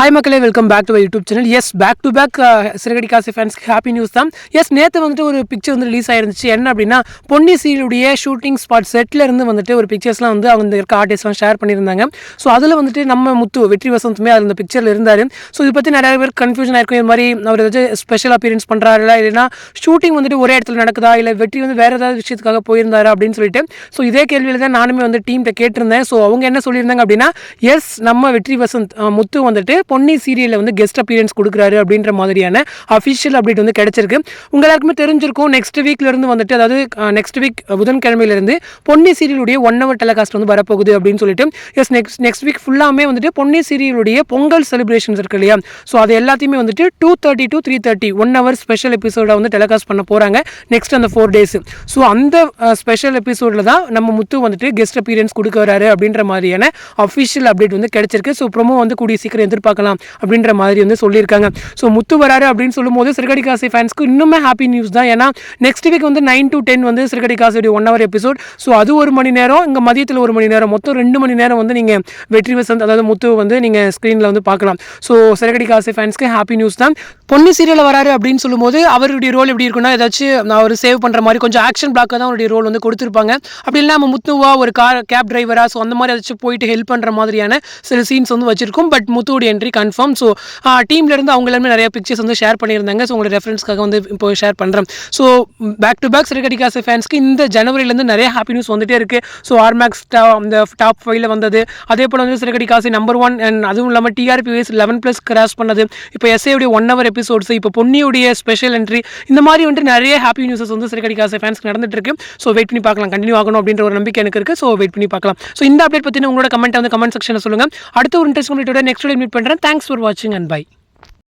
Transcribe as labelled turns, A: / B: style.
A: Hi மக்களே welcome back to YouTube channel yes back to back சிறகடி காசி ஃபேன்ஸ்க்கு happy news தான். எஸ் நேற்று வந்துட்டு ஒரு பிக்சர் வந்து ரிலீஸ் ஆயிருந்துச்சு. என்ன அப்படின்னா பொன்னி சீலுடைய ஷூட்டிங் ஸ்பாட் செட்டில் இருந்து வந்துட்டு ஒரு பிக்சர்ஸ்லாம் வந்து அவங்க இருக்க ஆர்டிஸ்ட்லாம் ஷேர் பண்ணியிருந்தாங்க. ஸோ அதில் வந்துட்டு நம்ம முத்து வெற்றி வசந்தமே அது அந்த பிக்சரில் இருந்தார். ஸோ இதை பற்றி நிறைய பேர் கன்ஃபியூஷன் ஆயிருக்கும். இது மாதிரி அவர் ஏதாச்சும் ஸ்பெஷல் அப்பியரன்ஸ் பண்ணுறாரு இல்லைன்னா ஷூட்டிங் வந்துட்டு ஒரே இடத்துல நடக்குதா? இல்லை வெற்றி வந்து வேறு ஏதாவது விஷயத்துக்காக போயிருந்தாரா அப்படின்னு சொல்லிட்டு. ஸோ இதே கேள்வியில் தான் நானுமே வந்து டீம்கிட்ட கேட்டிருந்தேன். ஸோ அவங்க என்ன சொல்லியிருந்தாங்க அப்படின்னா எஸ் நம்ம வெற்றி வசந்த் முத்து வந்துட்டு பொன்னி சீரியலில் வந்து கெஸ்ட் அப்பியரன்ஸ் கொடுக்குறாரு அப்படின்ற மாதிரியான அஃபிஷியல் அப்டேட் வந்து கிடைச்சிருக்கு. உங்க எல்லாருக்குமே தெரிஞ்சிருக்கும் நெக்ஸ்ட் வீக்லேருந்து வந்துட்டு அதாவது நெக்ஸ்ட் வீக் புதன்கிழமையிலேருந்து பொன்னி சீரியலுடைய ஒன் ஹவர் டெலகாஸ்ட் வந்து வரப்போகுது அப்படின்னு சொல்லிட்டு எஸ் நெக்ஸ்ட் நெக்ஸ்ட் வீக் ஃபுல்லாமே வந்துட்டு பொன்னி சீரியலுடைய பொங்கல் செலிப்ரேஷன்ஸ் இருக்கு இல்லையா? ஸோ அது எல்லாத்தையுமே வந்துட்டு two thirty to three thirty one hour special எபிசோட வந்து டெலிகாஸ்ட் பண்ண போகிறாங்க நெக்ஸ்ட் அந்த ஃபோர் டேஸ் ஸோ அந்த ஸ்பெஷல் எபிசோடில் தான் நம்ம முத்து வந்துட்டு கெஸ்ட் அப்பியரன்ஸ் கொடுக்க வராரு அப்படின்ற மாதிரியான அஃபிஷியல் அப்டேட் வந்து கிடைச்சிருக்கு. ஸோ ப்ரொமோ வந்து கூடிய சீக்கிரம் எதிர்பார்க்க பார்க்கலாம் அப்படின்ற மாதிரி வந்து சொல்லியிருக்காங்க. ஸோ முத்து வராரு அப்படின்னு சொல்லும்போது சிறுகடி காசி ஃபேன்ஸ்க்கு இன்னுமே ஹாப்பி நியூஸ் தான். ஏன்னா நெக்ஸ்ட் வீக் வந்து நைன் டு டென் வந்து சிறுகடி காசியுடைய ஒன் ஹவர் எபிசோட் ஸோ அது ஒரு மணி நேரம் இங்கே மதியத்தில் ஒரு மணி நேரம். மொத்தம் ரெண்டு மணி நேரம் வந்து நீங்கள் வெற்றி வசந்த் அதாவது முத்து வந்து நீங்கள் ஸ்க்ரீனில் வந்து பார்க்கலாம். ஸோ சிறுகடி காசி ஃபேன்ஸ்க்கு ஹாப்பி நியூஸ் தான். பொன்னி சீரியலில் வராரு அப்படின்னு சொல்லும்போது அவருடைய ரோல் எப்படி இருக்குன்னா ஏதாச்சும் அவர் சேவ் பண்ணுற மாதிரி கொஞ்சம் ஆக்ஷன் பிளாக்காக தான் அவருடைய ரோல் வந்து கொடுத்துருப்பாங்க. அப்படி இல்லை நம்ம முத்துவா ஒரு கார் கேப் டிரைவரா ஸோ அந்த மாதிரி ஏதாச்சும் போயிட்டு ஹெல்ப் பண்ணுற மாதிரியான சில சீன்ஸ் வந்து வச்சிருக்கும். பட் முத்துவோட என்ட்ரி கன்ஃபார்ம் ஸோ டீம்ல இருந்து அவங்க எல்லாமே நிறைய பிக்சர்ஸ் வந்து ஷேர் பண்ணியிருந்தாங்க. ஸோ உங்களோட ரெஃபரன்ஸ்க்காக வந்து இப்போ ஷேர் பண்ணுறேன் ஸோ பேக் டு பேக் சிறுகடிகாசு ஃபேன்ஸ்க்கு இந்த ஜனவரிலேருந்து நிறைய ஹாப்பி நியூஸ் வந்துட்டே இருக்கு. ஸோ ஆர்மேக்ஸ் அந்த டாப் ஃபைவ்ல வந்தது. அதே போல் வந்து சிறுகடிகாசு நம்பர் ஒன் அண்ட் அதுவும் இல்லாமல் TRP wise eleven plus cross பண்ணது. இப்போ எஸ்ஏடைய ஒன் ஹவர் எபிசோட்ஸ் இப்போ பொன்னியுடைய ஸ்பெஷல் என்ட்ரி இந்த மாதிரி வந்துட்டு நிறைய ஹாப்பி நியூஸஸ் வந்து சிறுகடிகாசு ஃபேன்ஸ்க்கு நடந்துட்டு இருக்கு. ஸோ வெயிட் பண்ணி பார்க்கலாம். கண்டினியூ ஆகணும் அப்படின்ற ஒரு நம்பிக்கை எனக்கு இருக்கு. ஸோ வெயிட் பண்ணி பார்க்கலாம். ஸோ இந்த அப்டேட் பற்றின உங்களோட கமெண்ட் வந்து கமெண்ட் செக்ஷனில் சொல்லுங்க. அடுத்த ஒரு இன்ட்ரெஸ்ட் நெக்ஸ்ட் மீட் பண்ணுறேன் தேங்க்ஸ் ஃபார் வாட்சிங் அண்ட் பை